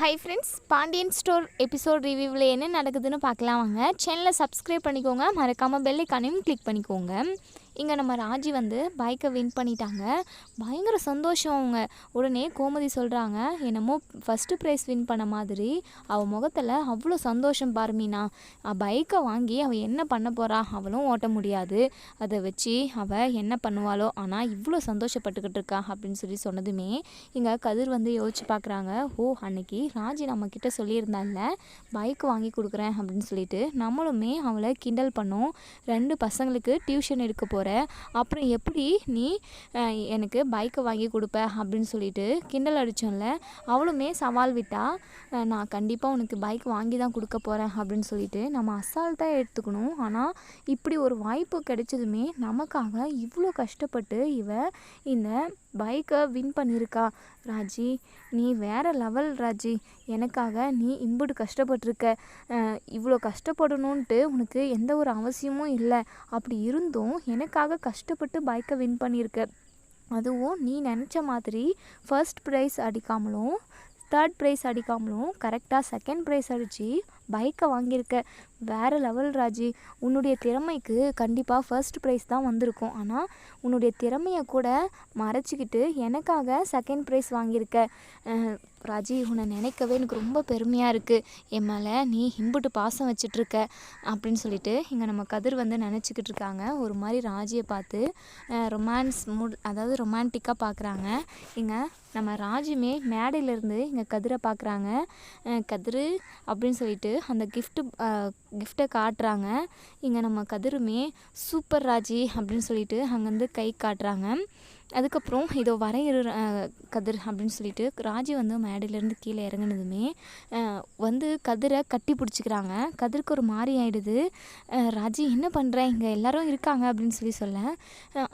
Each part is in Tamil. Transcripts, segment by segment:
Hi friends Pandian store episode ரிவ்யூவில் என்ன நடக்குதுன்னு பார்க்கலாம் வாங்க. சேனலை சப்ஸ்கிரைப் பண்ணிக்கோங்க. மறக்காமல் பெல் ஐக்கானையும் கிளிக் பண்ணிக்கோங்க. இங்கே நம்ம ராஜி வந்து பைக்கை வின் பண்ணிட்டாங்க. பயங்கர சந்தோஷம் அவங்க. உடனே கோமதி சொல்கிறாங்க என்னமோ ஃபஸ்ட்டு ப்ரைஸ் வின் பண்ண மாதிரி. அவள் முகத்தில் அவ்வளோ சந்தோஷம் பார்மீனா பைக்கை வாங்கி அவள் என்ன பண்ண போகிறா அவளும் ஓட்ட முடியாது. அதை வச்சு அவள் என்ன பண்ணுவாளோ? ஆனால் இவ்வளோ சந்தோஷப்பட்டுக்கிட்டு இருக்கா? அப்படின்னு சொல்லி சொன்னதுமே இங்கே கதிர் வந்து யோசிச்சு பார்க்குறாங்க ஓ அன்னைக்கு ராஜி நம்மக்கிட்ட சொல்லியிருந்தால பைக் வாங்கி கொடுக்குறேன் அப்படின்னு சொல்லிட்டு நம்மளுமே அவளை கிண்டல் பண்ணோம். ரெண்டு பசங்களுக்கு டியூஷன் எடுக்க போகிற அப்புறம் எப்படி நீ எனக்கு பைக்கை வாங்கி கொடுப்ப அப்படின்னு சொல்லிட்டு கிண்டல் அடித்தோம்ல அவளுமே சவால் விட்டா நான் கண்டிப்பாக உனக்கு பைக் வாங்கி தான் கொடுக்க போகிறேன் அப்படின்னு சொல்லிட்டு நம்ம அசால்ட்டாக எடுத்துக்கணும். ஆனால் இப்படி ஒரு வாய்ப்பு கிடைச்சதுமே நமக்காக இவ்வளோ கஷ்டப்பட்டு இவ இந்த பைக்கை வின் பண்ணியிருக்கா ராஜி நீ வேற லெவல் ராஜி. எனக்காக நீ இம்புட்டு கஷ்டப்பட்டிருக்க. இவ்வளோ கஷ்டப்படணுன்ட்டு உனக்கு எந்த ஒரு அவசியமும் இல்லை. அப்படி இருந்தும் எனக்காக கஷ்டப்பட்டு பைக்கை வின் பண்ணியிருக்க அதுவும் நீ நினச்ச மாதிரி ஃபர்ஸ்ட் ப்ரைஸ் அடிக்காமலும் தேர்ட் ப்ரைஸ் அடிக்காமலும் கரெக்டாக செகண்ட் ப்ரைஸ் அடித்து பைக்கை வாங்கியிருக்க. வேறு லெவல் ராஜி. உன்னுடைய திறமைக்கு கண்டிப்பாக ஃபர்ஸ்ட் ப்ரைஸ் தான் வந்திருக்கும். ஆனால் உன்னுடைய திறமையை கூட மறைச்சிக்கிட்டு எனக்காக செகண்ட் ப்ரைஸ் வாங்கியிருக்க. ராஜி உன்னை நினைக்கவே எனக்கு ரொம்ப பெருமையாக இருக்குது என் மேலே நீ இம்புட்டு பாசம் வச்சிட்ருக்க. அப்படின்னு சொல்லிட்டு இங்கே நம்ம கதிர் வந்து நினச்சிக்கிட்டு இருக்காங்க ஒரு மாதிரி ராஜியை பார்த்து ரொமான்ஸ் மூட் அதாவது ரொமான்டிக்காக பார்க்குறாங்க இங்கே நம்ம ராஜுமே மேடையிலேருந்து இங்கே கதிரை பார்க்குறாங்க கதிர் அப்படின்னு சொல்லிட்டு அந்த கிஃப்ட்டு கிஃப்ட்டை காட்டுறாங்க. இங்கே நம்ம கதிருமே சூப்பர் ராஜி அப்படின்னு சொல்லிட்டு அங்கேருந்து கை காட்டுறாங்க. அதுக்கப்புறம் இதோ வரையிற கதிர் அப்படின்னு சொல்லிட்டு ராஜி வந்து மேடையிலேருந்து கீழே இறங்குனதுமே வந்து கதிரை கட்டி பிடிச்சிக்கிறாங்க. கதிருக்கு ஒரு மாதிரி ஆயிடுது. ராஜி என்ன பண்ணுற இங்கே எல்லாரும் இருக்காங்க அப்படின்னு சொல்லி சொல்ல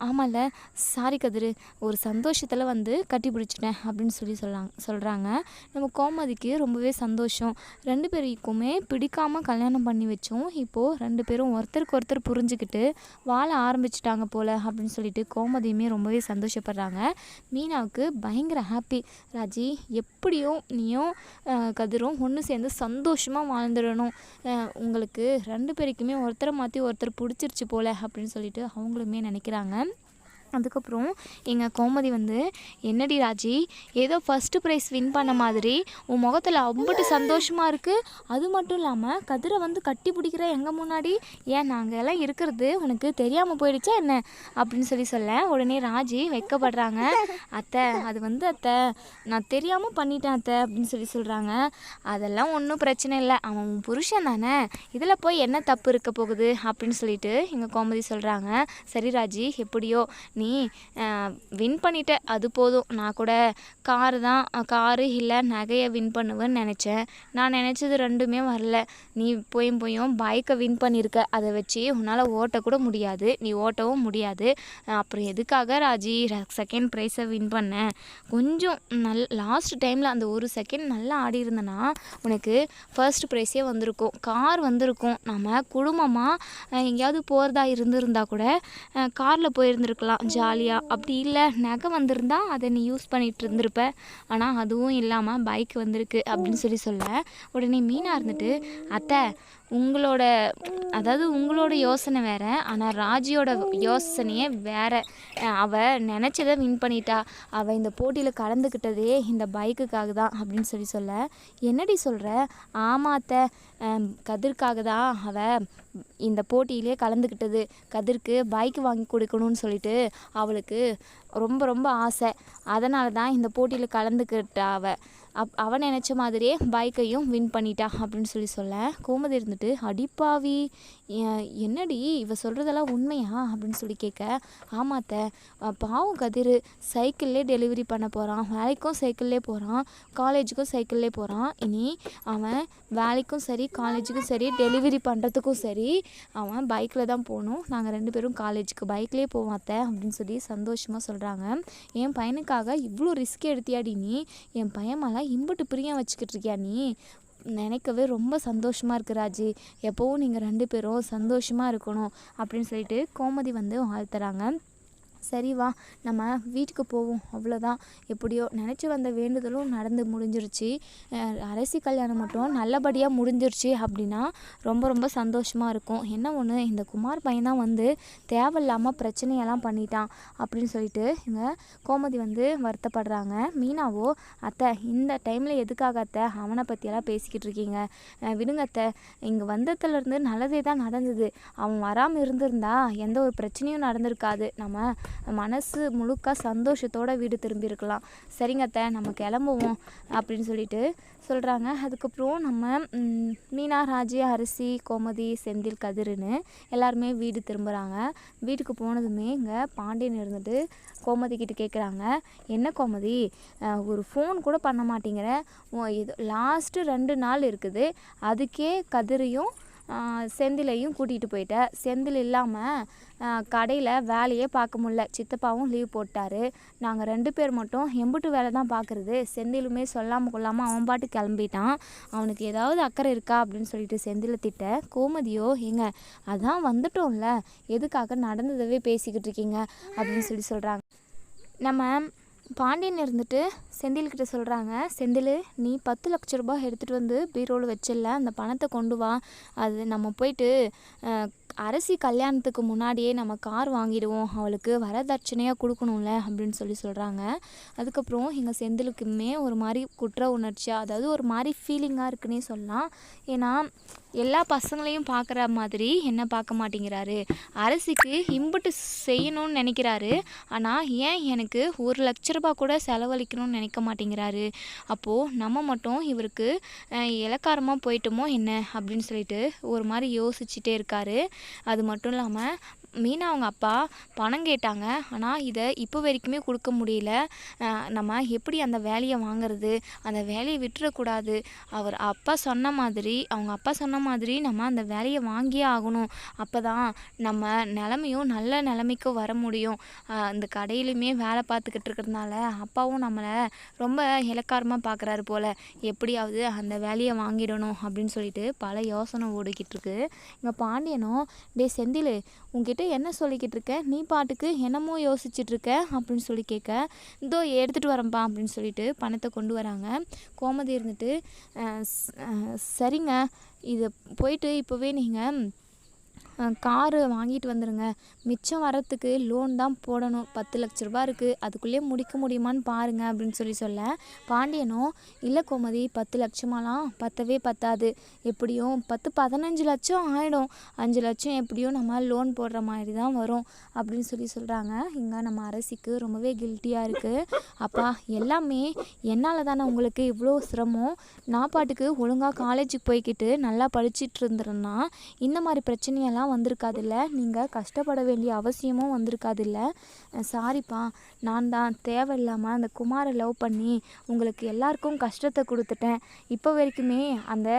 ஆமாம்ல சாரி கதிர் ஒரு சந்தோஷத்தில் வந்து கட்டி பிடிச்சிட்டேன் அப்படின்னு சொல்லி சொல்லாங்க சொல்கிறாங்க நம்ம கோமதிக்கு ரொம்பவே சந்தோஷம். ரெண்டு பேருக்குமே பிடிக்காம கல்யாணம் பண்ணி வச்சோம் இப்போது ரெண்டு பேரும் ஒருத்தருக்கு ஒருத்தர் புரிஞ்சுக்கிட்டு வாழ ஆரம்பிச்சிட்டாங்க போல் அப்படின்னு சொல்லிட்டு கோமதியுமே ரொம்பவே சந்தோஷம் சந்தோஷப்படுறாங்க. மீனாவுக்கு பயங்கர ஹாப்பி ராஜி எப்படியும் நீயும் கதிரும் ஒன்று சேர்ந்து சந்தோஷமாக வாழ்ந்துடணும். உங்களுக்கு ரெண்டு பேருக்குமே ஒருத்தரை மாற்றி ஒருத்தர் பிடிச்சிருச்சு போல் அப்படின்னு சொல்லிட்டு அவங்களுமே நினைக்கிறாங்க. அதுக்கப்புறம் எங்கள் கோமதி வந்து என்னடி ராஜி ஏதோ ஃபஸ்ட்டு ப்ரைஸ் வின் பண்ண மாதிரி உன் முகத்தில் அம்புட்டு சந்தோஷமாக இருக்குது அது மட்டும் இல்லாமல் கதிரை வந்து கட்டி பிடிக்கிற எங்கள் முன்னாடி ஏன் நாங்கள் எல்லாம் இருக்கிறது உனக்கு தெரியாமல் போயிடுச்சா என்ன? அப்படின்னு சொல்லி சொல்ல உடனே ராஜி வைக்கப்படுறாங்க. அத்தை அது வந்து அத்தை நான் தெரியாமல் பண்ணிட்டேன் அத்தை அப்படின்னு சொல்லி சொல்கிறாங்க அதெல்லாம் ஒன்றும் பிரச்சனை இல்லை. அவன் உன் புருஷன் தானே. இதில் போய் என்ன தப்பு இருக்க போகுது? அப்படின்னு சொல்லிட்டு எங்கள் கோமதி சொல்கிறாங்க சரி ராஜி எப்படியோ நீ வின் பண்ணிட்ட அது போதும். நான் கூட காரு தான் காரு இல்லை நகையை வின் பண்ணுவேன்னு நினச்சேன். நான் நினச்சது ரெண்டுமே வரல. நீ போயும் போயும் பைக்கை வின் பண்ணியிருக்க அதை வச்சு உன்னால் ஓட்டக்கூட முடியாது. நீ ஓட்டவும் முடியாது. அப்புறம் எதுக்காக ராஜி செகண்ட் ப்ரைஸை வின் பண்ண? கொஞ்சம் நல் லாஸ்ட் டைமில் அந்த ஒரு செகண்ட் நல்லா ஆடி இருந்தேன்னா உனக்கு ஃபர்ஸ்ட் ப்ரைஸே வந்திருக்கும். கார் வந்திருக்கும். நம்ம குடும்பமாக எங்கேயாவது போகிறதா இருந்திருந்தா கூட காரில் போயிருந்துருக்கலாம். ஜாலியாக அப்படி இல்லை நகை வந்திருந்தா அதை நீ யூஸ் பண்ணிட்டு இருந்திருப்ப. ஆனால் அதுவும் இல்லாமல் பைக் வந்திருக்கு அப்படின்னு சொல்லி சொல்ல. உடனே மீனா இருந்துட்டு அத்தை உங்களோட அதாவது உங்களோட யோசனை வேற ஆனால் ராஜியோட யோசனையே வேற. அவள் அவ நினச்சதை வின் பண்ணிட்டா அவள் இந்த போட்டியில் கலந்துக்கிட்டதே இந்த பைக்குக்காக தான் அப்படின்னு சொல்லி சொல்ல. என்னடி சொல்கிற ஆமாத்த கதிர்க்காக தான் அவள் இந்த போட்டியிலே கலந்துக்கிட்டது கதிர்க்கு பைக் வாங்கி கொடுக்கணும்னு சொல்லிட்டு அவளுக்கு ரொம்ப ரொம்ப ஆசை. அதனால தான் இந்த போட்டியில் கலந்துக்கிட்டா அவள் அப் அவன் நினச்ச மாதிரியே பைக்கையும் வின் பண்ணிட்டா அப்படின்னு சொல்லி சொல்ல. கோமதி இருந்துட்டு அடிப்பாவி என்னடி இவ சொல்கிறதெல்லாம் உண்மையா? அப்படின்னு சொல்லி கேட்க ஆமாத்த பாவம் கதிர் சைக்கிள்லே டெலிவரி பண்ண போகிறான் வேலைக்கும் சைக்கிள்லே போகிறான் காலேஜுக்கும் சைக்கிள்லே போகிறான் இனி அவன் வேலைக்கும் சரி காலேஜுக்கும் சரி டெலிவரி பண்ணுறதுக்கும் சரி அவன் பைக்கில் தான் போகணும். நாங்கள் ரெண்டு பேரும் காலேஜுக்கு பைக்லேயே போவோம் அத்தை அப்படின்னு சொல்லி சந்தோஷமாக சொல்கிறாங்க என் பையனுக்காக இவ்வளோ ரிஸ்க் எடுத்தியாடி நீ? என் பையன் மேலே இம்புட்டு பிரியம் வச்சுக்கிட்டு இருக்கியா நீ? நினைக்கவே ரொம்ப சந்தோஷமாக இருக்குது ராஜி. எப்போவும் நீங்கள் ரெண்டு பேரும் சந்தோஷமாக இருக்கணும் அப்படின்னு சொல்லிட்டு கோமதி வந்து வாழ்த்துறாங்க. சரி வா நம்ம வீட்டுக்கு போவோம் அவ்வளோதான் எப்படியோ நினச்சி வந்த வேண்டுதலும் நடந்து முடிஞ்சிருச்சு. அரசி கல்யாணம் மட்டும் நல்லபடியாக முடிஞ்சிருச்சு அப்படின்னா ரொம்ப ரொம்ப சந்தோஷமாக இருக்கும். என்ன ஒன்று இந்த குமார் பையன் தான் வந்து தேவையில்லாமல் பிரச்சனையெல்லாம் பண்ணிட்டான் அப்படின்னு சொல்லிட்டு இங்கே கோமதி வந்து வருத்தப்படுறாங்க. மீனாவோ அத்தை இந்த டைமில் எதுக்காக அத்தை? அவனை பற்றியெல்லாம் பேசிக்கிட்டு இருக்கீங்க. விடுங்க அத்தை. இங்கே வந்ததுலேருந்து நல்லதே தான் நடந்தது. அவன் வராமல் இருந்திருந்தா எந்த ஒரு பிரச்சனையும் நடந்திருக்காது. நம்ம மனசு முழுக்க சந்தோஷத்தோட வீடு திரும்பியிருக்கலாம். சரிங்க அத்தை நம்ம கிளம்புவோம் அப்படின்னு சொல்லிட்டு சொல்கிறாங்க அதுக்கப்புறம் நம்ம மீனா ராஜி அரிசி கோமதி செந்தில் கதிருன்னு எல்லாருமே வீடு திரும்புகிறாங்க வீட்டுக்கு போனதுமே இங்கே பாண்டியன் இருந்துட்டு கோமதி கிட்ட கேட்குறாங்க என்ன கோமதி? ஒரு ஃபோன் கூட பண்ண மாட்டேங்கிற. இது லாஸ்ட்டு ரெண்டு நாள் இருக்குது. அதுக்கே கதிரையும் செந்திலையும் கூட்டிகிட்டு போயிட்டேன் செந்தில் இல்லாமல் கடையில் வேலையே பார்க்க முடில சித்தப்பாவும் லீவ் போட்டார். நாங்கள் ரெண்டு பேர் மட்டும் எம்புட்டு வேலை தான் பார்க்குறது. செந்திலுமே சொல்லாமல் கொள்ளாமல் அவன் பாட்டு கிளம்பிட்டான். அவனுக்கு ஏதாவது அக்கறை இருக்கா அப்படின்னு சொல்லிட்டு செந்தில திட்ட. கோமதியோ ஏங்க அதான் வந்துட்டோம்ல. எதுக்காக நடந்ததவே பேசிக்கிட்டு இருக்கீங்க? அப்படின்னு சொல்லி சொல்கிறாங்க நம்ம பாண்டியன் இருந்துட்டு செந்தில்கிட்ட சொல்கிறாங்க செந்தில் நீ பத்து லட்ச ரூபாய் எடுத்துகிட்டு வந்து பீரோவில் வச்சிடல அந்த பணத்தை கொண்டு வா. அது நம்ம போயிட்டு அரசி கல்யாணத்துக்கு முன்னாடியே நம்ம கார் வாங்கிடுவோம். அவளுக்கு வரதட்சணையாக கொடுக்கணும்ல அப்படின்னு சொல்லி சொல்கிறாங்க அதுக்கப்புறம் எங்கள் செந்திலுக்குமே ஒரு மாதிரி குற்ற உணர்ச்சியாக அதாவது ஒரு மாதிரி ஃபீலிங்காக இருக்குன்னே சொல்லலாம். ஏன்னா எல்லா பசங்களையும் பார்க்குற மாதிரி என்ன பார்க்க மாட்டேங்கிறாரு. அரசிக்கு இம்புட்டு செய்யணும்னு நினைக்கிறாரு. ஆனால் ஏன் எனக்கு ஒரு லட்ச ரூபா கூட செலவழிக்கணும்னு நினைக்க மாட்டேங்கிறாரு. அப்போது நம்ம மட்டும் இவருக்கு இலக்காரமாக போயிட்டோமோ என்ன? அப்படின்னு சொல்லிட்டு ஒரு மாதிரி யோசிச்சுட்டே இருக்காரு. அது மட்டும் இல்லாமல் மீனா அவங்க அப்பா பணம் கேட்டாங்க. ஆனால் இதை இப்போ வரைக்குமே கொடுக்க முடியல. நம்ம எப்படி அந்த வேலையை வாங்கிறது? அந்த வேலையை விட்டுறக்கூடாது. அவர் அப்பா சொன்ன மாதிரி அவங்க அப்பா சொன்ன மாதிரி நம்ம அந்த வேலையை வாங்கியே ஆகணும். அப்போ தான் நம்ம நிலமையும் நல்ல நிலமைக்கு வர முடியும். இந்த அந்த கடையிலுமே வேலை பார்த்துக்கிட்டு இருக்கிறதுனால அப்பாவும் நம்மளை ரொம்ப இலக்காரமாக பார்க்குறாரு போல். எப்படியாவது அந்த வேலையை வாங்கிடணும் அப்படின்னு சொல்லிட்டு பல யோசனை ஓடிக்கிட்டு இருக்கு. இங்கே பாண்டியனும் டே செந்தில் உங்ககிட்ட என்ன சொல்லிக்கிட்டு இருக்க? நீ பாட்டுக்கு என்னமோ யோசிச்சுட்டு இருக்க? அப்படின்னு சொல்லி கேட்க இதோ எடுத்துகிட்டு வரேன்ப்பா அப்படின்னு சொல்லிட்டு பணத்தை கொண்டு வராங்க. கோமதி இருந்துட்டு சரிங்க. இது போயிட்டு இப்போவே நீங்கள் காரு வாங்கிட்டு வந்துடுங்க மிச்சம் வரத்துக்கு லோன் தான் போடணும். பத்து லட்ச ரூபா இருக்குது அதுக்குள்ளேயே முடிக்க முடியுமான்னு பாருங்க அப்படின்னு சொல்லி சொல்ல. பாண்டியனும் இல்லை கோமதி பத்து லட்சமாலாம் பத்தவே பத்தாது. எப்படியும் பத்து பதினஞ்சு லட்சம் ஆகிடும் அஞ்சு லட்சம் எப்படியும் நம்ம லோன் போடுற மாதிரி தான் வரும். அப்படின்னு சொல்லி சொல்கிறாங்க இங்கே நம்ம அரசிக்கு ரொம்பவே கில்ட்டியாக இருக்குது அப்பா எல்லாமே என்னால் தானே உங்களுக்கு இவ்வளோ சிரமம். நான் பாட்டுக்கு ஒழுங்காக காலேஜுக்கு போய்க்கிட்டு நல்லா படிச்சுட்டு இருந்துருன்னா இந்த மாதிரி பிரச்சனையெல்லாம் வந்திருக்காதில்ல. நீங்கள் கஷ்டப்பட வேண்டிய அவசியமும் வந்திருக்காதில்ல. சாரிப்பா நான் தான் தேவையில்லாமல் அந்த குமாரை லவ் பண்ணி உங்களுக்கு எல்லாருக்கும் கஷ்டத்தை கொடுத்துட்டேன். இப்போ வரைக்குமே அந்த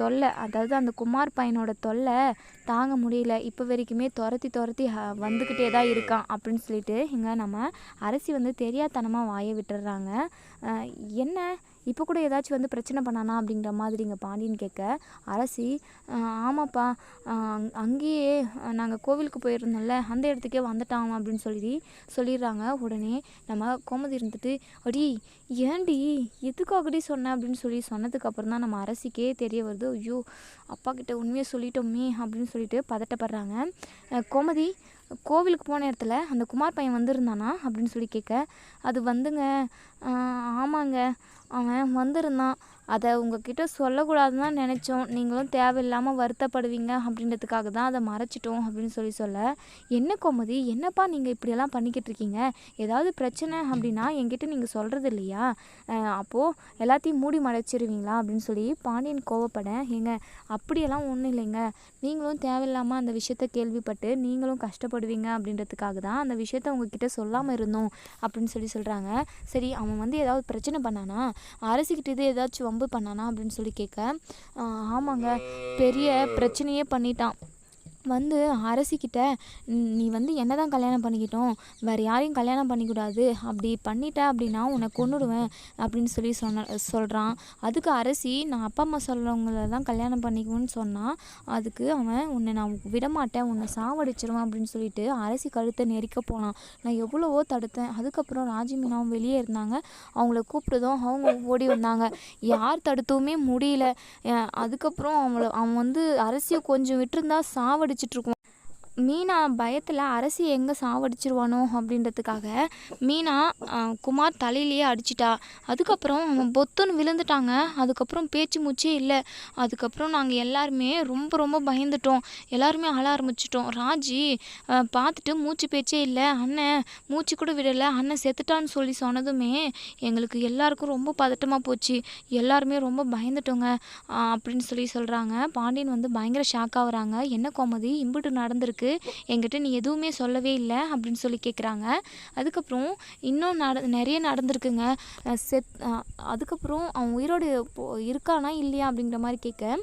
தொல்லை அதாவது அந்த குமார் பையனோட தொல்லை தாங்க முடியல. இப்போ வரைக்குமே துரத்தி துரத்தி வந்துக்கிட்டே தான் இருக்கான் அப்படின்னு சொல்லிட்டு இங்கே நம்ம அரசி வந்து தெரியாதனமாக வாயை விட்டுடுறாங்க என்ன? இப்போ கூட ஏதாச்சும் வந்து பிரச்சனை பண்ணானா அப்படிங்கிற மாதிரி இங்கே பாண்டியன் கேட்க அரசி ஆமாப்பா. அங்- அங்கேயே நாங்கள் கோவிலுக்கு போயிருந்தோம்ல அந்த இடத்துக்கே வந்துட்டான் அப்படின்னு சொல்லி சொல்லிடுறாங்க. உடனே நம்ம கோமதி இருந்துட்டு அடி ஏன்டி எதுக்காகடி சொன்னேன் அப்படின்னு சொல்லி சொன்னதுக்கு அப்புறம் தான் நம்ம அரசிக்கே தெரிய வருது. ஐயோ அப்பா கிட்ட உண்மையை சொல்லிட்டோமே அப்படின்னு சொல்லிட்டு பதட்டப்படுறாங்க. கோமதி கோவிலுக்கு போன இடத்துல அந்த குமார் பையன் வந்திருந்தானா அப்படின்னு சொல்லி கேட்க அது வந்துங்க. ஆமாங்க. அவன் வந்திருந்தான். அதை உங்ககிட்ட சொல்லக்கூடாதுன்னு தான் நினச்சோம். நீங்களும் தேவையில்லாமல் வருத்தப்படுவீங்க அப்படின்றதுக்காக தான் அதை மறைச்சிட்டோம் அப்படின்னு சொல்லி சொல்ல. என்ன கோமதி? என்னப்பா நீங்கள் இப்படியெல்லாம் பண்ணிக்கிட்டு இருக்கீங்க? ஏதாவது பிரச்சனை அப்படின்னா என்கிட்ட நீங்கள் சொல்கிறது இல்லையா? அப்போது எல்லாத்தையும் மூடி மறைச்சிருவீங்களா அப்படின்னு சொல்லி பாண்டியன் கோவப்பட ஏங்க அப்படியெல்லாம் ஒன்றும் இல்லைங்க. நீங்களும் தேவையில்லாமல் அந்த விஷயத்த கேள்விப்பட்டு நீங்களும் கஷ்டப்படுவீங்க அப்படின்றதுக்காக தான் அந்த விஷயத்த உங்ககிட்ட சொல்லாமல் இருந்தோம் அப்படின்னு சொல்லி சொல்கிறாங்க சரி அவன் வந்து ஏதாவது பிரச்சனை பண்ணானா? அரசிக்கிட்ட இது ஏதாச்சும் வம்பு பண்ணானா அப்படின்னு சொல்லி கேட்க ஆமாங்க. பெரிய பிரச்சனையே பண்ணிட்டான். வந்து அரசிக்கிட்ட நீ வந்து என்ன தான் கல்யாணம் பண்ணிக்கிட்டோம் வேறு யாரையும் கல்யாணம் பண்ணிக்கூடாது அப்படி பண்ணிட்ட அப்படின்னா உன்னை கொண்டுடுவேன் அப்படின்னு சொல்லி சொன்ன சொல்கிறான் அதுக்கு அரசி நான் அப்பா அம்மா சொல்கிறவங்கள தான் கல்யாணம் பண்ணிக்குவேன்னு சொன்னால் அதுக்கு அவன் உன்னை நான் விடமாட்டேன் உன்னை சாவடிச்சிருவேன் அப்படின்னு சொல்லிட்டு அரசி கழுத்தை நெரிக்க போனான். நான் எவ்வளவோ தடுத்தேன். அதுக்கப்புறம் ராஜிமீனாவும் வெளியே இருந்தாங்க. அவங்கள கூப்பிட்டதும் அவங்க ஓடி வந்தாங்க. யார் தடுத்தவுமே முடியல. அதுக்கப்புறம் அவங்கள அவன் வந்து அரசியை கொஞ்சம் விட்டுருந்தா சாவடி சாவடிச்சிட்ருக்குவான் மீனா பயத்தில் அரசி எங்கே சாவடிச்சிருவானோ அப்படின்றதுக்காக மீனா குமார் தலையிலேயே அடிச்சிட்டா. அதுக்கப்புறம் அவன் பொத்துன்னு விழுந்துட்டாங்க. அதுக்கப்புறம் பேச்சு மூச்சே இல்லை. அதுக்கப்புறம் நாங்கள் எல்லாருமே ரொம்ப ரொம்ப பயந்துட்டோம். எல்லாருமே அழ ஆரம்பிச்சிட்டோம். ராஜி பார்த்துட்டு மூச்சு பேச்சே இல்லை. அண்ணன் மூச்சு கூட விடலை. அண்ணன் செத்துட்டான்னு சொல்லி சொன்னதுமே எங்களுக்கு எல்லாருக்கும் ரொம்ப பதட்டமாக போச்சு. எல்லாருமே ரொம்ப பயந்துட்டோங்க அப்படின்னு சொல்லி சொல்கிறாங்க பாண்டியன் வந்து பயங்கர ஷாக் ஆகுறாங்க என்ன கோமதி? இம்புட்டு நடந்திருக்கு. என்கிட்ட நீ எதுவுமே சொல்லவே இல்லை அப்படின்னு சொல்லி கேட்குறாங்க அதுக்கப்புறம் இன்னும் நட நிறைய நடந்திருக்குங்க. செத் அதுக்கப்புறம் அவன் உயிரோடு இருக்கானா இல்லையா அப்படிங்கிற மாதிரி கேட்க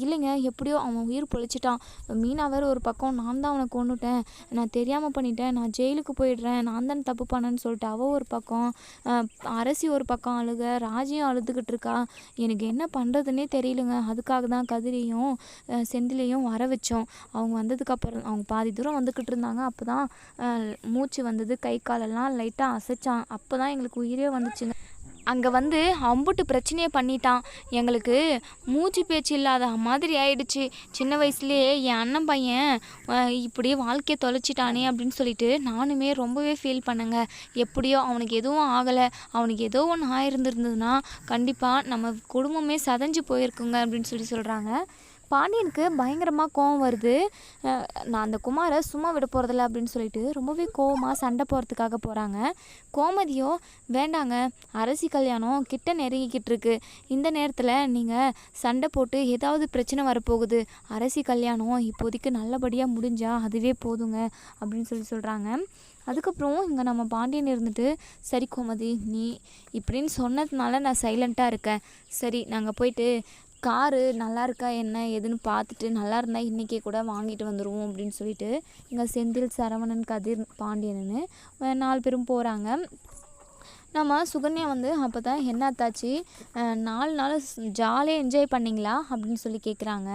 இல்லைங்க எப்படியோ அவன் உயிர் பொழைச்சிட்டான். மீனா வேற ஒரு பக்கம் நான் தான் அவனை கொண்டுட்டேன் நான் தெரியாமல் பண்ணிட்டேன். நான் ஜெயிலுக்கு போயிடுறேன். நான் தான் தப்பு பண்ணேன்னு சொல்லிட்டு அவள் ஒரு பக்கம் அரசி ஒரு பக்கம் அழுக ராஜியும் அழுதுகிட்டு இருக்கா. எனக்கு என்ன பண்ணுறதுன்னே தெரியலங்க. அதுக்காக தான் கதிரையும் செந்திலையும் வர வச்சோம். அவங்க வந்ததுக்கப்புறம் அவங்க பாதி தூரம் வந்துக்கிட்டு இருந்தாங்க. அப்போ தான் மூச்சு வந்தது கை காலெல்லாம் லைட்டாக அசைச்சான். அப்போ தான் எங்களுக்கு உயிரே வந்துச்சுங்க. அங்கே வந்து அம்புட்டு பிரச்சனையை பண்ணிட்டான். எங்களுக்கு மூச்சு பேச்சு இல்லாத மாதிரி ஆயிடுச்சு. சின்ன வயசுலேயே என் அண்ணன் பையன் இப்படியே இப்படி வாழ்க்கையை தொலைச்சிட்டானே அப்படின்னு சொல்லிட்டு நானுமே ரொம்பவே ஃபீல் பண்ணேங்க. எப்படியோ அவனுக்கு எதுவும் ஆகலை. அவனுக்கு ஏதோ ஒன்று ஆயிருந்திருந்ததுன்னா கண்டிப்பாக நம்ம குடும்பமே சதஞ்சு போயிருக்குங்க அப்படின்னு சொல்லி சொல்கிறாங்க பாண்டியனுக்கு பயங்கரமாக கோவம் வருது. நான் அந்த குமாரை சும்மா விட போகிறதில்ல அப்படின்னு சொல்லிட்டு ரொம்பவே கோவமாக சண்டை போகிறதுக்காக போகிறாங்க கோமதியோ வேண்டாங்க அரசி கல்யாணம் கிட்ட நெருங்கிக்கிட்டு இருக்கு. இந்த நேரத்தில் நீங்கள் சண்டை போட்டு ஏதாவது பிரச்சனை வரப்போகுது. அரசி கல்யாணம் இப்போதைக்கு நல்லபடியாக முடிஞ்சால் அதுவே போதுங்க அப்படின்னு சொல்லி சொல்கிறாங்க அதுக்கப்புறம் இங்கே நம்ம பாண்டியன் இருந்துட்டு சரி கோமதி நீ இப்படின்னு சொன்னதுனால நான் சைலண்ட்டாக இருக்கேன். சரி நாங்கள் போயிட்டு காரு நல்லா இருக்கா என்ன ஏதுன்னு பார்த்துட்டு நல்லா இருந்தால் இன்றைக்கே கூட வாங்கிட்டு வந்துடுவோம் அப்படின்னு சொல்லிட்டு இங்கே செந்தில் சரவணன் கதிர் பாண்டியன்னு நாலு பேரும் போகிறாங்க நம்ம சுகன்யா வந்து அப்போ தான் என்ன ஆத்தாச்சு நாலு நாள் ஜாலியாக என்ஜாய் பண்ணிங்களா? அப்படின்னு சொல்லி கேட்குறாங்க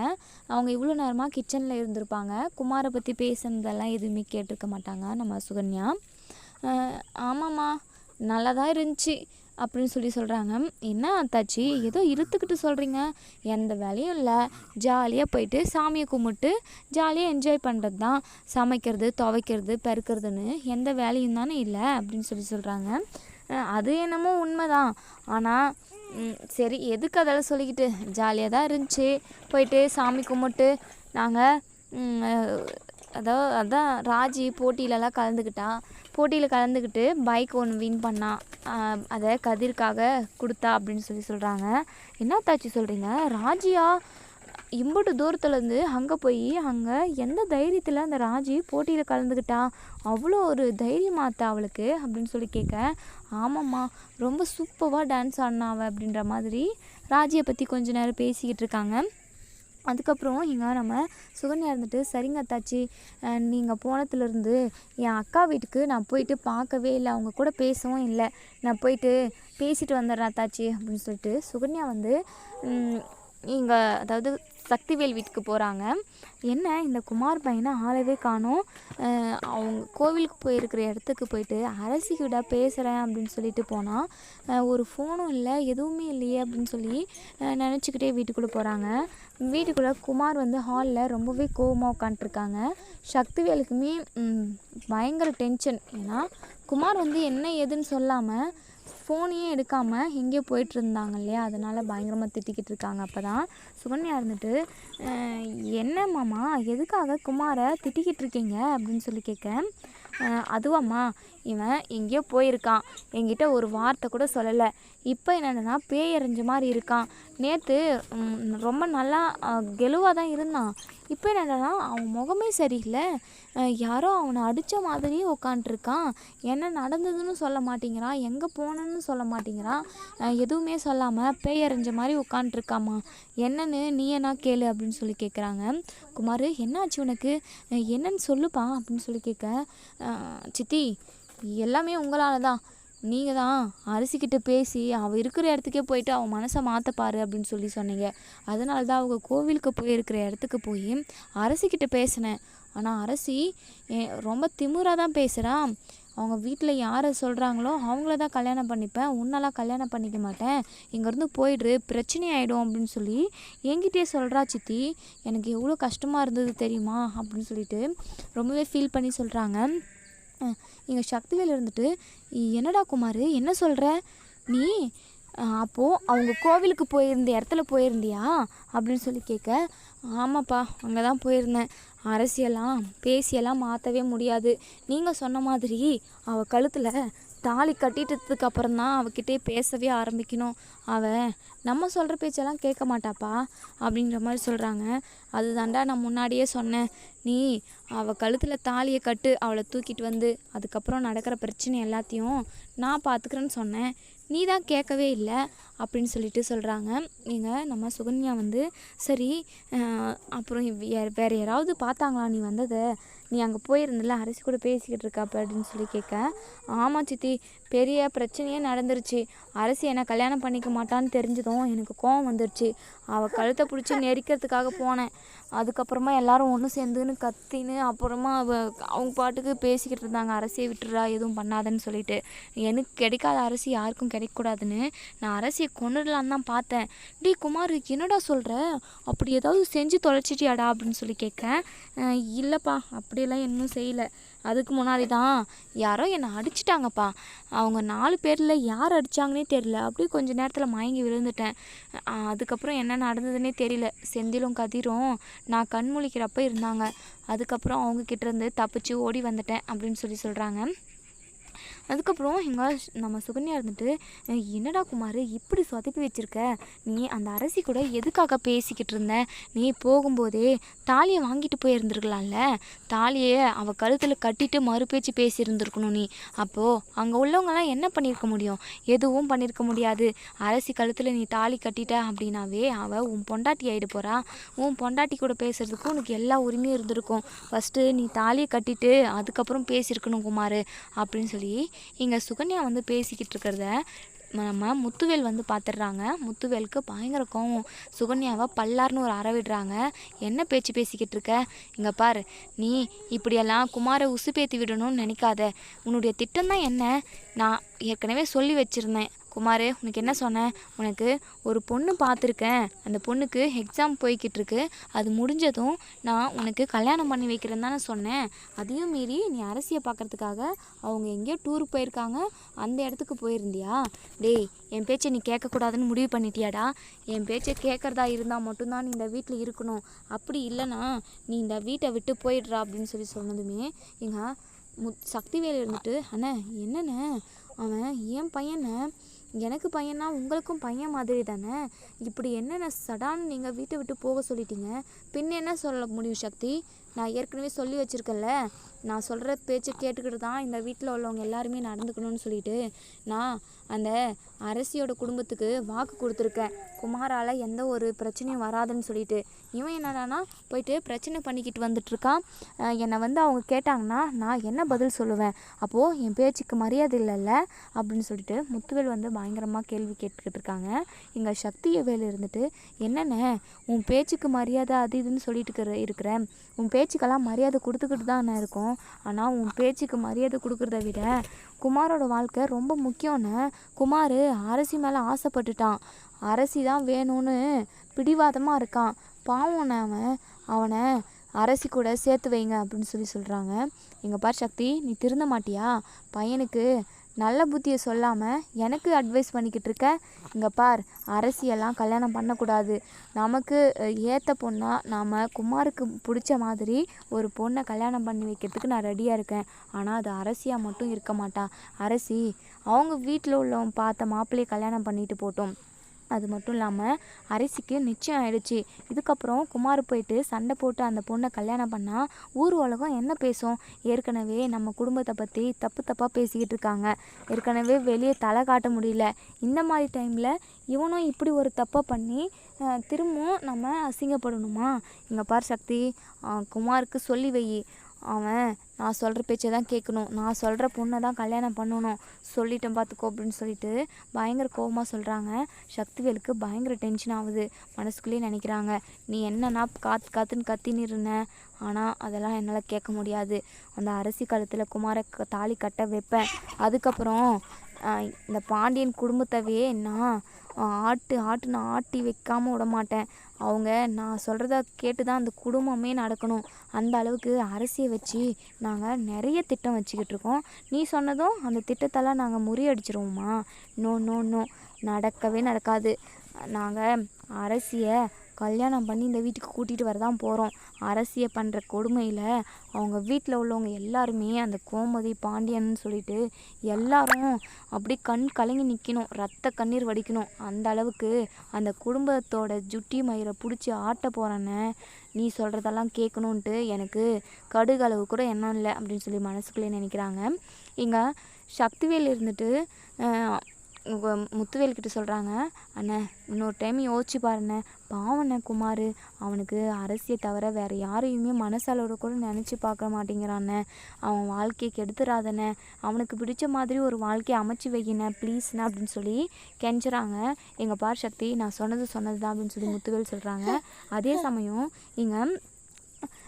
அவங்க இவ்வளோ நேரமாக கிச்சனில் இருந்திருப்பாங்க. குமாரை பற்றி பேசுனதெல்லாம் எதுவுமே கேட்டிருக்க மாட்டாங்க நம்ம சுகன்யா. ஆமாம்மா நல்லா தான் இருந்துச்சு. அப்படின்னு சொல்லி சொல்கிறாங்க என்ன ஆத்தாச்சி ஏதோ இழுத்துக்கிட்டு சொல்கிறீங்க எந்த வேலையும் இல்லை. ஜாலியாக போயிட்டு சாமியை கும்பிட்டு ஜாலியாக என்ஜாய் பண்ணுறது தான் சமைக்கிறது துவைக்கிறது பெருக்கிறதுன்னு எந்த வேலையும் தானே இல்லை அப்படின்னு சொல்லி சொல்கிறாங்க அது என்னமோ உண்மைதான். ஆனால் சரி எதுக்கு அதெல்லாம் சொல்லிக்கிட்டு? ஜாலியாக தான் இருந்துச்சு. போயிட்டு சாமி கும்பிட்டு நாங்கள் அதாவது அதான் ராஜி போட்டியிலலாம் கலந்துக்கிட்டா. போட்டியில் கலந்துக்கிட்டு பைக் ஒன்று வின் பண்ணா அதை கதிர்க்காக கொடுத்தா அப்படின்னு சொல்லி சொல்கிறாங்க என்ன தாச்சி சொல்கிறீங்க ராஜியா இம்பட்டு தூரத்துலேருந்து அங்கே போய் அங்கே எந்த தைரியத்தில் அந்த ராஜி போட்டியில் கலந்துக்கிட்டா அவ்வளோ ஒரு தைரியமாத்தா அவளுக்கு அப்படின்னு சொல்லி கேட்க ஆமாம்மா ரொம்ப சூப்பராக டான்ஸ் ஆடினா அவள் அப்படின்ற மாதிரி ராஜியை பற்றி கொஞ்ச நேரம் பேசிக்கிட்டு இருக்காங்க. அதுக்கப்புறம் இங்கே நம்ம சுகன்யா இருந்துட்டு சரிங்க அத்தாச்சி நீங்கள் போனதுலேருந்து என் அக்கா வீட்டுக்கு நான் போயிட்டு பார்க்கவே இல்லை அவங்க கூட பேசவும் இல்லை. நான் போயிட்டு பேசிட்டு வந்துடுறேன் அத்தாச்சி அப்படின்னு சொல்லிட்டு சுகன்யா வந்து இங்கே அதாவது சக்திவேல் வீட்டுக்கு போகிறாங்க என்ன இந்த குமார் பையனை ஆளவே காணும். அவங்க கோவிலுக்கு போயிருக்கிற இடத்துக்கு போயிட்டு அரசிக்கிட்ட பேசுகிறேன் அப்படின்னு சொல்லிட்டு போனால் ஒரு ஃபோனும் இல்லை எதுவுமே இல்லையே அப்படின்னு சொல்லி நினச்சிக்கிட்டே வீட்டுக்குள்ளே போகிறாங்க வீட்டுக்குள்ளே குமார் வந்து ஹாலில் ரொம்பவே கோவமாக உட்காண்ட்ருக்காங்க சக்திவேலுக்குமே பயங்கர டென்ஷன் ஏன்னா குமார் வந்து என்ன ஏதுன்னு சொல்லாமல் ஃபோனையே எடுக்காமல் எங்கேயோ போயிட்டு இருந்தாங்க இல்லையா? அதனால் பயங்கரமாக திட்டிக்கிட்டு இருக்காங்க அப்போ தான் சுகன்யா இருந்துட்டு "அஹ், என்ன மாமா? எதுக்காக குமாரை திட்டிக்கிட்டு இருக்கீங்க? அப்படின்னு சொல்லி கேட்க அதுவாம்மா. இவன் எங்கேயோ போயிருக்கான். என்கிட்ட ஒரு வார்த்தை கூட சொல்லலை. இப்போ என்னென்னா பேயறிஞ்ச மாதிரி இருக்கான். நேற்று ரொம்ப நல்லா கெலுவாக தான் இருந்தான். இப்போ என்னென்னா அவன் முகமே சரியில்லை. யாரோ அவனை அடித்த மாதிரியே உக்காண்ட்ருக்கான். என்ன நடந்ததுன்னு சொல்ல மாட்டேங்கிறான். எங்கே போனேன்னு சொல்ல மாட்டேங்கிறான். எதுவுமே சொல்லாமல் பேயறிஞ்ச மாதிரி உட்காண்ட்ருக்காம்மா என்னன்னு நீ என்ன கேளு அப்படின்னு சொல்லி கேட்குறாங்க குமார் என்னாச்சு உனக்கு? என்னன்னு சொல்லுப்பா அப்படின்னு சொல்லி கேட்க சித்தி எல்லாமே உங்களால் தான் நீங்கள் தான் அரிசிக்கிட்ட பேசி அவள் இருக்கிற இடத்துக்கே போயிட்டு அவன் மனசை மாற்றப்பாரு அப்படின்னு சொல்லி சொன்னீங்க. அதனால தான் அவங்க கோவிலுக்கு போயிருக்கிற இடத்துக்கு போய் அரசிக்கிட்ட பேசினேன். ஆனால் அரசி ரொம்ப திமுறாக தான் பேசுகிறான் அவங்க வீட்டில் யாரை சொல்கிறாங்களோ அவங்கள தான் கல்யாணம் பண்ணிப்பேன். உன்னெல்லாம் கல்யாணம் பண்ணிக்க மாட்டேன். இங்கேருந்து போயிடு பிரச்சனை ஆகிடும் அப்படின்னு சொல்லி என்கிட்டயே சொல்கிறா சித்தி. எனக்கு எவ்வளோ கஷ்டமாக இருந்தது தெரியுமா அப்படின்னு சொல்லிட்டு ரொம்பவே ஃபீல் பண்ணி சொல்கிறாங்க எங்கள் சக்திவேல் இருந்துட்டு என்னடா குமார் என்ன சொல்கிற நீ அப்போது அவங்க கோவிலுக்கு போயிருந்த இடத்துல போயிருந்தியா? அப்படின்னு சொல்லி கேட்க ஆமாப்பா அங்கே தான் போயிருந்தேன். அரசியெல்லாம் பேசியெல்லாம் மாற்றவே முடியாது. நீங்கள் சொன்ன மாதிரி அவள் கழுத்தில் தாலி கட்டிட்டதுக்கு அப்புறம் தான் அவகிட்டே பேசவே ஆரம்பிக்கணும். அவன் நம்ம சொல்கிற பேச்செல்லாம் கேட்க மாட்டாப்பா அப்படின்ற மாதிரி சொல்கிறாங்க அதுதான்டா நான் முன்னாடியே சொன்னேன். நீ அவள் கழுத்தில் தாலியை கட்டு அவளை தூக்கிட்டு வந்து அதுக்கப்புறம் நடக்கிற பிரச்சனை எல்லாத்தையும் நான் பார்த்துக்கிறேன்னு சொன்னேன். நீ தான் கேட்கவே இல்லை அப்படின்னு சொல்லிட்டு சொல்கிறாங்க நீங்கள் நம்ம சுகன்யா வந்து சரி அப்புறம் இவ் யாராவது பார்த்தாங்களா நீ வந்ததை? நீ அங்கே போயிருந்தல அரசி கூட பேசிக்கிட்டு இருக்க அப்படின்னு சொல்லி கேட்க ஆமாம் சித்தி பெரிய பிரச்சனையே நடந்துருச்சு. அரசி என்னை கல்யாணம் பண்ணிக்க மாட்டான்னு தெரிஞ்சதும் எனக்கு கோவம் வந்துருச்சு. அவள் கழுத்தை பிடிச்சி நெரிக்கிறதுக்காக போனேன். அதுக்கப்புறமா எல்லாரும் ஒன்று சேர்ந்துன்னு கத்தின்னு அப்புறமா அவ அவங்க பாட்டுக்கு பேசிக்கிட்டு இருந்தாங்க. அரசியை விட்டுறா எதுவும் பண்ணாதன்னு சொல்லிட்டு. எனக்கு கிடைக்காத அரசி யாருக்கும் கிடைக்கக்கூடாதுன்னு நான் அரசியை கொண்டுடலான்னு தான் பார்த்தேன். டி குமார் என்னடா சொல்கிற அப்படி ஏதாவது செஞ்சு தொலைச்சிட்டியாடா? அப்படின்னு சொல்லி கேட்க இல்லைப்பா அப்படியெல்லாம் இன்னும் செய்யலை. அதுக்கு முன்னாடி தான் யாரோ என்னை அடிச்சிட்டாங்கப்பா. அவங்க நாலு பேரில் யார் அடித்தாங்கன்னே தெரியல. அப்படியே கொஞ்சம் நேரத்தில் மயங்கி விழுந்துட்டேன். அதுக்கப்புறம் என்ன நடந்ததுன்னே தெரியல. செந்திலும் கதிரும் நான் கண் முழிக்கிறப்ப இருந்தாங்க. அதுக்கப்புறம் அவங்கக்கிட்டேருந்து தப்பிச்சு ஓடி வந்துட்டேன் அப்படின்னு சொல்லி சொல்கிறாங்க அதுக்கப்புறம் எங்கள் நம்ம சுகன்யா இருந்துட்டு என்னடா குமார் இப்படி சொதப்பி வச்சிருக்க? நீ அந்த அரசி கூட எதுக்காக பேசிக்கிட்டு இருந்த? நீ போகும்போதே தாலியை வாங்கிட்டு போயிருந்துருக்கலாம்ல? தாலியை அவள் கழுத்தில் கட்டிட்டு மறுபேச்சு பேசியிருந்துருக்கணும் நீ. அப்போது அங்கே உள்ளவங்கெல்லாம் என்ன பண்ணியிருக்க முடியும்? எதுவும் பண்ணியிருக்க முடியாது. அரசி கழுத்தில் நீ தாலி கட்டிட்ட அப்படின்னாவே அவள் உன் பொண்டாட்டி ஆகிட போகிறா உன் பொண்டாட்டி கூட பேசுகிறதுக்கும் உனக்கு எல்லா உரிமையும் இருந்திருக்கும். ஃபஸ்ட்டு நீ தாலியை கட்டிட்டு அதுக்கப்புறம் பேசியிருக்கணும் குமார் அப்படின்னு சொல்லி இங்கே சுகன்யா வந்து பேசிக்கிட்டு இருக்கிறத நம்ம முத்துவேல் வந்து பார்த்துடுறாங்க முத்துவேலுக்கு பயங்கர கோவம். சுகன்யாவை பல்லார்னு ஒரு அற விடுறாங்க. என்ன பேச்சு பேசிக்கிட்டு இருக்க இங்கே பாரு நீ இப்படியெல்லாம் குமாரை உசுப்பேத்தி விடணும்னு நினைக்காத. உன்னுடைய திட்டம் தான் என்ன? நான் ஏற்கனவே சொல்லி வச்சுருந்தேன். குமார் உனக்கு என்ன சொன்னேன்? உனக்கு ஒரு பொண்ணு பார்த்துருக்கேன். அந்த பொண்ணுக்கு எக்ஸாம் போய்கிட்டுருக்கு. அது முடிஞ்சதும் நான் உனக்கு கல்யாணம் பண்ணி வைக்கிறேன்னு தானே சொன்னேன். அதையும் மீறி நீ அரசியை பார்க்கறதுக்காக அவங்க எங்கேயோ டூருக்கு போயிருக்காங்க. அந்த இடத்துக்கு போயிருந்தியா? டேய் என் பேச்சை நீ கேட்கக்கூடாதுன்னு முடிவு பண்ணிட்டியாடா? என் பேச்சை கேட்குறதா இருந்தால் மட்டும்தான் நீ இந்த வீட்டில் இருக்கணும். அப்படி இல்லைனா நீ இந்த வீட்டை விட்டு போயிடுறா அப்படின்னு சொல்லி சொன்னதுமே எங்கள் மு சக்திவேல் இருந்துட்டு அண்ணே என்னண்ணே? அவன் என் பையனை எனக்கு பையனா உங்களுக்கும் பையன் மாதிரி தானே? இப்படி என்னென்ன சடான்னு நீங்கள் வீட்டை விட்டு போக சொல்லிட்டீங்க? பின்ன என்ன சொல்ல முடியும் சக்தி? நான் ஏற்கனவே சொல்லி வச்சுருக்கேன்ல. நான் சொல்கிற பேச்சை கேட்டுக்கிட்டு தான் இந்த வீட்டில் உள்ளவங்க எல்லாருமே நடந்துக்கணும்னு சொல்லிட்டு நான் அந்த அரசியோட குடும்பத்துக்கு வாக்கு கொடுத்துருக்கேன். குமாரால் எந்த ஒரு பிரச்சனையும் வராதுன்னு சொல்லிட்டு. இவன் என்னடானா போயிட்டு பிரச்சனை பண்ணிக்கிட்டு வந்துட்டுருக்கான். என்னை வந்து அவங்க கேட்டாங்கன்னா நான் என்ன பதில் சொல்லுவேன்? அப்போது என் பேச்சுக்கு மரியாதை இல்லைல்ல அப்படின்னு சொல்லிட்டு முத்துவேல் வந்து பயங்கரமாக கேள்வி கேட்டுக்கிட்டு இருக்காங்க. இங்கே சக்திய வேலை இருந்துட்டு என்னென்ன உன் பேச்சுக்கு மரியாதை அது இதுன்னு சொல்லிட்டு இருக்கிற இருக்கிறேன் உன் பேச்சுக்கெல்லாம் மரியாதை கொடுத்துக்கிட்டு தான் இருக்கோம். ஆனால் உன் பேச்சுக்கு மரியாதை கொடுக்குறத விட குமாரோட வாழ்க்கை ரொம்ப முக்கியம்னு குமார் அரசி மேலே ஆசைப்பட்டுட்டான். அரசி தான் வேணும்னு பிடிவாதமாக இருக்கான். பாவம்ண்ணே அவன். அவனை அரசி கூட சேர்த்து வைங்க அப்படின்னு சொல்லி சொல்கிறாங்க எங்கள் பார் சக்தி நீ திருந்த மாட்டியா? பையனுக்கு நல்ல புத்தியை சொல்லாமல் எனக்கு அட்வைஸ் பண்ணிக்கிட்டு இருக்க. இங்கே பார் அரசியெல்லாம் கல்யாணம் பண்ணக்கூடாது. நமக்கு ஏற்ற பொண்ணாக நாம் குமாருக்கு பிடிச்ச மாதிரி ஒரு பொண்ணை கல்யாணம் பண்ணி வைக்கிறதுக்கு நான் ரெடியாக இருக்கேன். ஆனால் அது அரசியாக மட்டும் இருக்க மாட்டா. அரசி அவங்க வீட்டில் உள்ளவன் பார்த்த மாப்பிள்ளையை கல்யாணம் பண்ணிட்டு போட்டோம். அது மட்டும் இல்லாமல் அரசிக்கு நிச்சயம் ஆயிடுச்சு. இதுக்கப்புறம் குமார் போயிட்டு சண்டை போட்டு அந்த பொண்ணை கல்யாணம் பண்ணால் ஊர் உலகம் என்ன பேசும்? ஏற்கனவே நம்ம குடும்பத்தை பற்றி தப்பு தப்பாக பேசிக்கிட்டு இருக்காங்க. ஏற்கனவே வெளியே தலை காட்ட முடியல. இந்த மாதிரி டைமில் இவனும் இப்படி ஒரு தப்பை பண்ணி திரும்பவும் நம்ம அசிங்கப்படணுமா? இங்கே பார் சக்தி குமாருக்கு சொல்லி வை. அவன் நான் சொல்கிற பேச்சை தான் கேட்கணும். நான் சொல்கிற பொண்ணை தான் கல்யாணம் பண்ணணும். சொல்லிட்டேன் பார்த்துக்கோ அப்படின்னு சொல்லிட்டு பயங்கர கோபமாக சொல்கிறாங்க சக்திவேலுக்கு பயங்கர டென்ஷன் ஆகுது. மனசுக்குள்ளேயே நினைக்கிறாங்க. நீ என்னன்னா காத்து காத்துன்னு கத்தின்னு இருந்த. ஆனால் அதெல்லாம் என்னால் கேட்க முடியாது. அந்த அரசி கழுத்தில் குமார க- தாலி கட்ட வைப்பேன். அதுக்கப்புறம் இந்த பாண்டியன் குடும்பத்தவே நான் ஆட்டு ஆட்டுன்னு ஆட்டி வைக்காமல் விட மாட்டேன் அவங்க நான் சொல்கிறத கேட்டு தான் அந்த குடும்பமே நடக்கணும். அந்த அளவுக்கு அரசியை வச்சு நாங்கள் நிறைய திட்டம் வச்சுக்கிட்டு இருக்கோம். நீ சொன்னதும் அந்த திட்டத்தெல்லாம் நாங்கள் முறியடிச்சிருவோமா நோ நோ நோ. நடக்கவே நடக்காது. நாங்கள் அரசியை கல்யாணம் பண்ணி இந்த வீட்டுக்கு கூட்டிகிட்டு வர தான் போகிறோம் அரசியை பண்ணுற கொடுமையில் அவங்க வீட்டில் உள்ளவங்க எல்லாருமே அந்த கோமதி பாண்டியன்னு சொல்லிட்டு எல்லாரும் அப்படி கண் கலங்கி நிற்கணும் ரத்த கண்ணீர் வடிக்கணும். அந்த அளவுக்கு அந்த குடும்பத்தோட ஜுட்டி மயிரை பிடிச்சி ஆட்ட போகிறேன்னு நீ சொல்கிறதெல்லாம் கேட்கணுன்ட்டு எனக்கு கடுகளவு கூட எண்ணம் இல்லை அப்படின்னு சொல்லி மனசுக்குள்ளே நினைக்கிறாங்க. இங்கே சக்திவேல் இருந்துட்டு அஹ், உங்க முத்துவேல் கிட்ட சொல்கிறாங்க அண்ணே இன்னொரு டைம் யோசிச்சு பாருண்ணே. பாவண்ணே குமார். அவனுக்கு அரசியை தவிர வேறு யாரையுமே மனசளவோட கூட நினச்சி பார்க்க மாட்டேங்கிறானே. அவன் வாழ்க்கையை கெடுத்துறாதண்ணே. அவனுக்கு பிடிச்ச மாதிரி ஒரு வாழ்க்கையை அமைச்சு வைக்கினே ப்ளீஸ்ண்ணே அப்படின்னு சொல்லி கெஞ்சுறாங்க. எங்கள் பார் சக்தி நான் சொன்னது சொன்னது தான் அப்படின்னு சொல்லி முத்துவேல் சொல்கிறாங்க அதே சமயம் இங்கே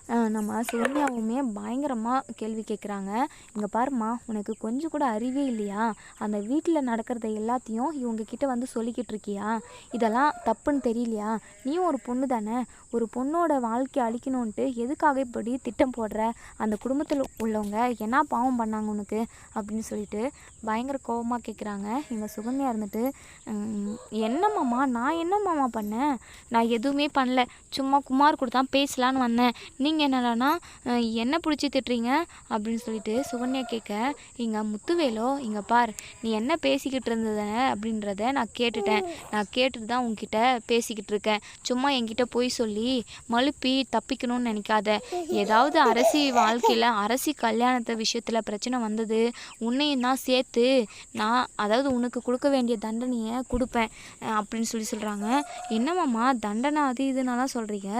நம்ம சுகன்யாவுமே பயங்கரமாக கேள்வி கேட்குறாங்க இங்கே பாரும்மா உனக்கு கொஞ்சம் கூட அறிவே இல்லையா? அந்த வீட்டில் நடக்கிறத எல்லாத்தையும் இவங்க கிட்ட வந்து சொல்லிக்கிட்டு இருக்கியா? இதெல்லாம் தப்புன்னு தெரியலையா? நீயும் ஒரு பொண்ணு தானே? ஒரு பொண்ணோட வாழ்க்கையை அழிக்கணுன்ட்டு எதுக்காக இப்படி திட்டம் போடுற? அந்த குடும்பத்தில் உள்ளவங்க என்ன பாவம் பண்ணாங்க உனக்கு? அப்படின்னு சொல்லிட்டு பயங்கர கோபமாக கேட்குறாங்க எங்கள் சுகன்யா இருந்துட்டு என்னம்மாம்மா நான் என்னம்மாம்மா பண்ணேன்? நான் எதுவுமே பண்ணல. சும்மா குமார் கொடுத்தான் பேசலான்னு வந்தேன். நீங்கள் என்னடானா என்ன பிடிச்சி திட்டுறீங்க? அப்படின்னு சொல்லிட்டு சுகன்யா கேட்க இங்கே முத்துவேலோ இங்கே பார் நீ என்ன பேசிக்கிட்டு இருந்தத அப்படின்றத நான் கேட்டுட்டேன். நான் கேட்டுட்டு தான் உங்ககிட்ட பேசிக்கிட்டு இருக்கேன். சும்மா என்கிட்ட போய் சொல்லி மழுப்பி தப்பிக்கணும்னு நினைக்காத. ஏதாவது அரசி வாழ்க்கையில் அரசி கல்யாணத்தை விஷயத்தில் பிரச்சனை வந்தது உன்னையும் தான் சேர்த்து நான் அதாவது உனக்கு கொடுக்க வேண்டிய தண்டனையை கொடுப்பேன். அப்படின்னு சொல்லி சொல்கிறாங்க என்னம்மாம்மா தண்டனை அது இதுனாலாம் சொல்கிறீங்க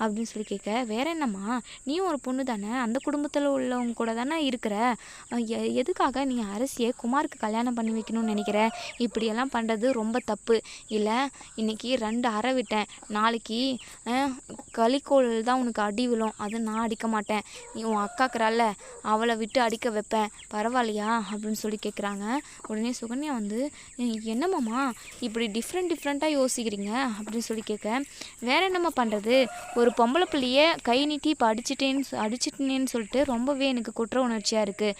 அப்படின்னு சொல்லி கேட்க வேற என்னம்மா? நீயும் ஒரு பொண்ணு தானே? அந்த குடும்பத்தில் உள்ளவங்க கூட தானே இருக்கிற? எ- எதுக்காக நீ அரசியை குமாருக்கு கல்யாணம் பண்ணி வைக்கணும்னு நினைக்கிற? இப்படியெல்லாம் பண்ணுறது ரொம்ப தப்பு. இல்லை இன்னைக்கு ரெண்டு அறை விட்டேன். நாளைக்கு அஹ், தான் உனக்கு அடி விழும். அது நான் அடிக்க மாட்டேன். நீ உன் அக்காக்குறால அவளை விட்டு அடிக்க வைப்பேன். பரவாயில்லையா? அப்படின்னு சொல்லி கேட்குறாங்க உடனே சுகன்யா வந்து என்னம்மாம்மா இப்படி டிஃப்ரெண்ட் டிஃப்ரெண்ட்டாக யோசிக்கிறீங்க? அப்படின்னு சொல்லி கேட்க வேற என்னம்மா பண்ணுறது ஒரு பொம்பளை பிள்ளைய கை நீட்டி இப்போ அடிச்சிட்டேன்னு அடிச்சிட்டேன்னு சொல்லிட்டு ரொம்பவே எனக்கு குற்ற உணர்ச்சியாக இருக்குது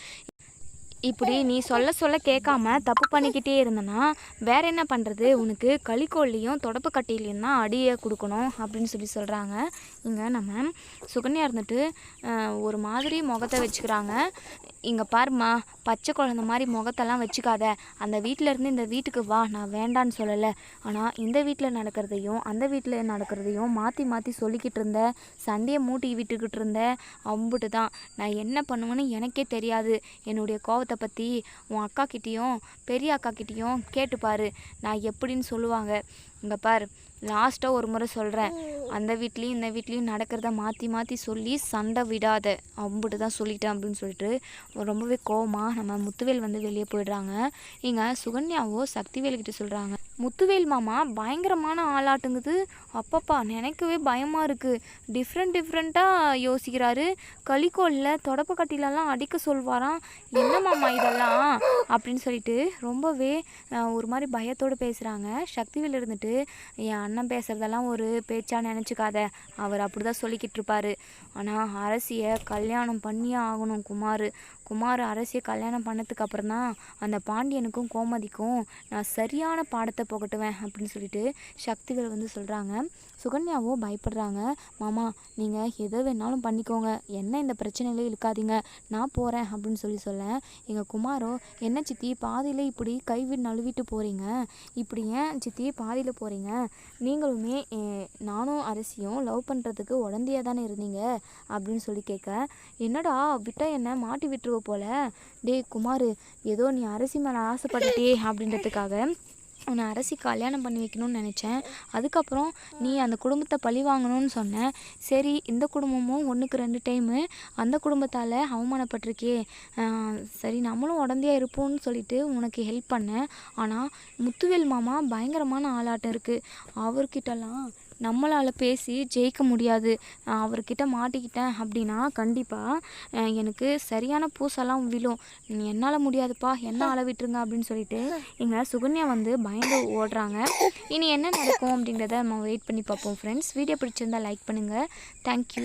இப்படி நீ சொல்ல சொல்ல கேட்காம தப்பு பண்ணிக்கிட்டே இருந்தனா வேற என்ன பண்ணுறது உனக்கு களிக்கோல்லையும் தொடப்பு கட்டிலையும் தான் அடியை கொடுக்கணும் அப்படின்னு சொல்லி சொல்கிறாங்க இங்கே நம்ம சுகன்யா இருந்துட்டு ஒரு மாதிரி முகத்தை வச்சுக்கிறாங்க. இங்கே பாரும்மா பச்சை குழந்த மாதிரி முகத்தெல்லாம் வச்சுக்காத. அந்த வீட்டில் இருந்து இந்த வீட்டுக்கு வா நான் வேண்டான்னு சொல்லலை. ஆனால் இந்த வீட்டில் நடக்கிறதையும் அந்த வீட்டில் நடக்கிறதையும் மாற்றி மாற்றி சொல்லிக்கிட்டு இருந்த சண்டையை மூட்டி விட்டுக்கிட்டு இருந்த அம்புட்டு தான். நான் என்ன பண்ணுவேன்னு எனக்கே தெரியாது. என்னுடைய கோவத்தை பற்றி உன் அக்கா கிட்டேயும் பெரிய அக்கா கிட்டேயும் கேட்டுப்பாரு. நான் எப்படின்னு சொல்லுவாங்க. இங்கே பார் லாஸ்ட்டாக ஒரு முறை சொல்கிறேன் அந்த வீட்லேயும் இந்த வீட்லேயும் நடக்கிறத மாற்றி மாற்றி சொல்லி சண்டை விடாத. அம்புட்டு தான் சொல்லிட்டேன் அப்படின்னு சொல்லிட்டு ரொம்பவே கோவமா நம்ம முத்துவேல் வந்து வெளியே போயிடுறாங்க. இங்கே சுகன்யாவோ சக்திவேல் கிட்ட சொல்கிறாங்க முத்துவேல் மாமா பயங்கரமான ஆளாட்டுங்குது. அப்பப்பா நினைக்கவே பயமாக இருக்குது டிஃப்ரெண்ட் டிஃப்ரெண்ட்டாக யோசிக்கிறாரு. களிக்கோலில் தொடப்பு கட்டிலெல்லாம் அடிக்க சொல்வாராம். என்ன மாமா இதெல்லாம்? அப்படின்னு சொல்லிட்டு ரொம்பவே ஒரு மாதிரி பயத்தோடு பேசுகிறாங்க சக்திவேல் இருந்துட்டு என் அண்ணன் பேசுகிறதெல்லாம் ஒரு பேச்சாக நினச்சிக்காத. அவர் அப்படி தான் சொல்லிக்கிட்டு இருப்பார். ஆனால் அரசியை கல்யாணம் பண்ணியே ஆகணும் குமார். குமார் அரசியை கல்யாணம் பண்ணதுக்கு அப்புறம் தான் அந்த பாண்டியனுக்கும் கோமதிக்கும் நான் சரியான பாடத்தை புகட்டுவேன் அப்படின்னு சொல்லிட்டு சக்திகள் வந்து சொல்கிறாங்க சுகன்யாவோ பயப்படுறாங்க. மாமா நீங்கள் எதை வேணாலும் பண்ணிக்கோங்க. என்ன இந்த பிரச்சனையிலே இழுக்காதீங்க. நான் போகிறேன் அப்படின்னு சொல்லி சொல்ல. எங்கள் குமாரோ என்ன சித்தி பாதியில் இப்படி கைவிட்டு நழுவிட்டு போகிறீங்க இப்படி ஏன் சித்தி பாதியில் போகிறீங்க நீங்களுமே நானும் அரசியும் லவ் பண்ணுறதுக்கு உடந்தையாக தானே இருந்தீங்க? அப்படின்னு சொல்லி கேட்க. என்னடா விட்டா என்ன? மாட்டி விட்டுருவ போல? டேய் குமார் ஏதோ நீ அரசி மேலே ஆசைப்பட்டுட்டே அப்படின்றதுக்காக உன்னை அரசி கல்யாணம் பண்ணி வைக்கணும்னு நினச்சேன். அதுக்கப்புறம் நீ அந்த குடும்பத்தை பழி வாங்கணும்னு சொன்னேன் சரி இந்த குடும்பமும் ஒன்றுக்கு ரெண்டு டைமு அந்த குடும்பத்தால் அவமானப்பட்டிருக்கே சரி நம்மளும் உடந்தையாக இருப்போம்னு சொல்லிட்டு உனக்கு ஹெல்ப் பண்ணேன். ஆனால் முத்துவேல் மாமா பயங்கரமான ஆளாட்டம் இருக்குது அவர்கிட்டலாம் நம்மளால் பேசி ஜெயிக்க முடியாது. நான் அவர்கிட்ட மாட்டிக்கிட்டேன் அப்படின்னா கண்டிப்பாக எனக்கு சரியான பூசெல்லாம் விழும். என்னால் முடியாதுப்பா என்ன ஆள விட்டுருங்க அப்படின்னு சொல்லிட்டு இங்கே சுகன்யா வந்து பயந்து ஓடுறாங்க. இனி என்ன நடக்கும் அப்படின்றத நம்ம வெயிட் பண்ணி பார்ப்போம் ஃப்ரெண்ட்ஸ் வீடியோ பிடிச்சிருந்தா லைக் பண்ணுங்கள் தேங்க்யூ